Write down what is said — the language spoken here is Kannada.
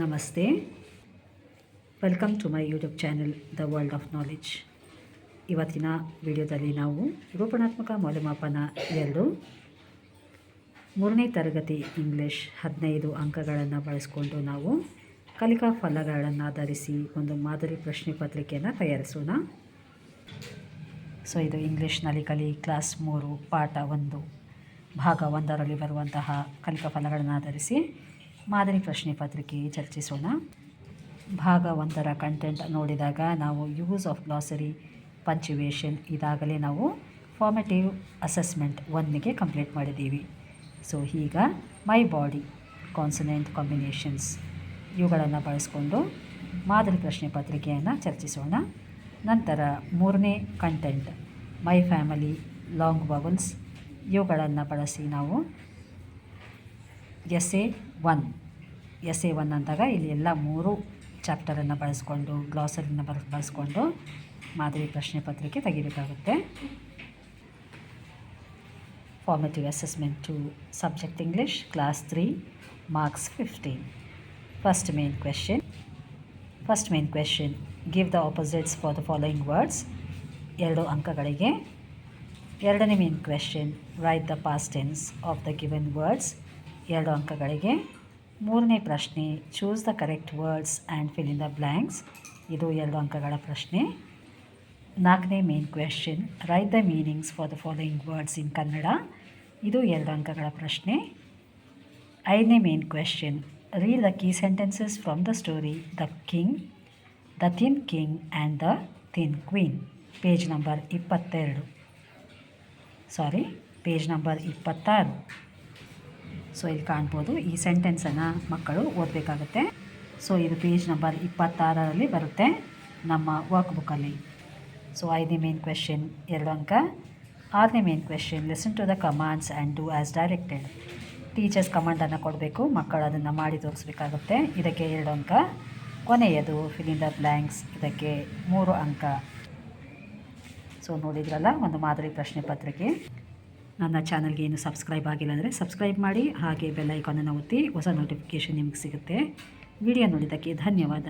ನಮಸ್ತೆ. Welcome to my YouTube channel the world of knowledge ಇವತ್ತಿನ ವಿಡಿಯೋದಲ್ಲಿ ನಾವು ರೂಪಣಾತ್ಮಕ ಮೌಲ್ಯಮಾಪನ ಎರಡು, ಮೂರನೇ ತರಗತಿ ಇಂಗ್ಲೀಷ್ ಹದಿನೈದು ಅಂಕಗಳನ್ನು ಬಳಸಿಕೊಂಡು ನಾವು ಕಲಿಕಾ ಫಲಗಳನ್ನು ಆಧರಿಸಿ ಒಂದು ಮಾದರಿ ಪ್ರಶ್ನೆ ಪತ್ರಿಕೆಯನ್ನು ತಯಾರಿಸೋಣ. ಸೊ ಇದು ಇಂಗ್ಲೀಷ್ನಲ್ಲಿ ಕಲಿ ಕ್ಲಾಸ್ ಮೂರು, ಪಾಠ ಒಂದು, ಭಾಗ ಒಂದರಲ್ಲಿ ಬರುವಂತಹ ಕಲಿಕಾ ಫಲಗಳನ್ನು ಆಧರಿಸಿ ಮಾದರಿ ಪ್ರಶ್ನೆ ಪತ್ರಿಕೆ ಚರ್ಚಿಸೋಣ. ಭಾಗ ಒಂದರ ಕಂಟೆಂಟ್ ನೋಡಿದಾಗ ನಾವು ಯೂಸ್ ಆಫ್ ಗ್ಲಾಸರಿ ಪಂಚುವೇಷನ್ ಇದಾಗಲೇ ನಾವು ಫಾರ್ಮೆಟಿವ್ ಅಸೆಸ್ಮೆಂಟ್ ಒಂದಿಗೆ ಕಂಪ್ಲೀಟ್ ಮಾಡಿದ್ದೀವಿ. ಸೊ ಈಗ ಮೈ ಬಾಡಿ ಕಾನ್ಸನೆಂಟ್ ಕಾಂಬಿನೇಷನ್ಸ್ ಇವುಗಳನ್ನು ಬಳಸ್ಕೊಂಡು ಮಾದರಿ ಪ್ರಶ್ನೆ ಪತ್ರಿಕೆಯನ್ನು ಚರ್ಚಿಸೋಣ. ನಂತರ ಮೂರನೇ content my family long bubbles ಇವುಗಳನ್ನು ಬಳಸಿ ನಾವು S A one S A one ಅಂದಾಗ ಇಲ್ಲಿ ಎಲ್ಲ ಮೂರು ಚಾಪ್ಟರನ್ನು ಬಳಸ್ಕೊಂಡು, ಗ್ಲಾಸರಿನ ಬರ್, ಬಳಸ್ಕೊಂಡು ಮಾದರಿ ಪ್ರಶ್ನೆ ಪತ್ರಿಕೆ ತೆಗಿಬೇಕಾಗುತ್ತೆ. Formative assessment two subject English class three marks fifteen first main question first main question give the opposites for the following words ಎರಡು ಅಂಕಗಳಿಗೆ. ಎರಡನೇ main question write the past tense of the given words ಎರಡು ಅಂಕಗಳಿಗೆ. ಮೂರನೇ ಪ್ರಶ್ನೆ choose the correct words and fill in the blanks ಇದು ಎರಡು ಅಂಕಗಳ ಪ್ರಶ್ನೆ. ನಾಲ್ಕನೇ main question write the meanings for the following words in Kannada. ಇದು ಎರಡು ಅಂಕಗಳ ಪ್ರಶ್ನೆ. ಐದನೇ main question read the key sentences from the story the king the thin king and the thin queen page number ಇಪ್ಪತ್ತೆರಡು. ಸಾರಿ ಪೇಜ್ ನಂಬರ್ ಇಪ್ಪತ್ತಾರು. ಸೊ ಇಲ್ಲಿ ಕಾಣ್ಬೋದು ಈ ಸೆಂಟೆನ್ಸನ್ನು ಮಕ್ಕಳು ಓದಬೇಕಾಗುತ್ತೆ. ಸೊ ಇದು ಪೇಜ್ ನಂಬರ್ ಇಪ್ಪತ್ತಾರರಲ್ಲಿ ಬರುತ್ತೆ ನಮ್ಮ ವರ್ಕ್ ಬುಕ್ಕಲ್ಲಿ ಸೊ ಐದನೇ ಮೇನ್ ಕ್ವೆಶನ್ ಎರಡು ಅಂಕ. ಆರನೇ main question listen to the commands and do as directed teachers ಕಮಾಂಡನ್ನು ಕೊಡಬೇಕು, ಮಕ್ಕಳು ಅದನ್ನು ಮಾಡಿ ತೋರಿಸ್ಬೇಕಾಗುತ್ತೆ. ಇದಕ್ಕೆ ಎರಡು ಅಂಕ. ಕೊನೆಯದು ಫಿಲಿಂದ ಬ್ಲ್ಯಾಂಕ್ಸ್ ಇದಕ್ಕೆ ಮೂರು ಅಂಕ. ಸೊ ನೋಡಿದ್ರಲ್ಲ, ಒಂದು ಮಾದರಿ ಪ್ರಶ್ನೆ ಪತ್ರಿಕೆ. ನನ್ನ ಚಾನಲ್ಗೆ ಏನು ಸಬ್ಸ್ಕ್ರೈಬ್ ಆಗಿಲ್ಲ ಅಂದರೆ ಸಬ್ಸ್ಕ್ರೈಬ್ ಮಾಡಿ, ಹಾಗೆ ಬೆಲ್ಲೈಕಾನನ್ನು ಒತ್ತಿ ಹೊಸ ನೋಟಿಫಿಕೇಷನ್ ನಿಮಗೆ ಸಿಗುತ್ತೆ. ವಿಡಿಯೋ ನೋಡಿದ್ದಕ್ಕೆ ಧನ್ಯವಾದ.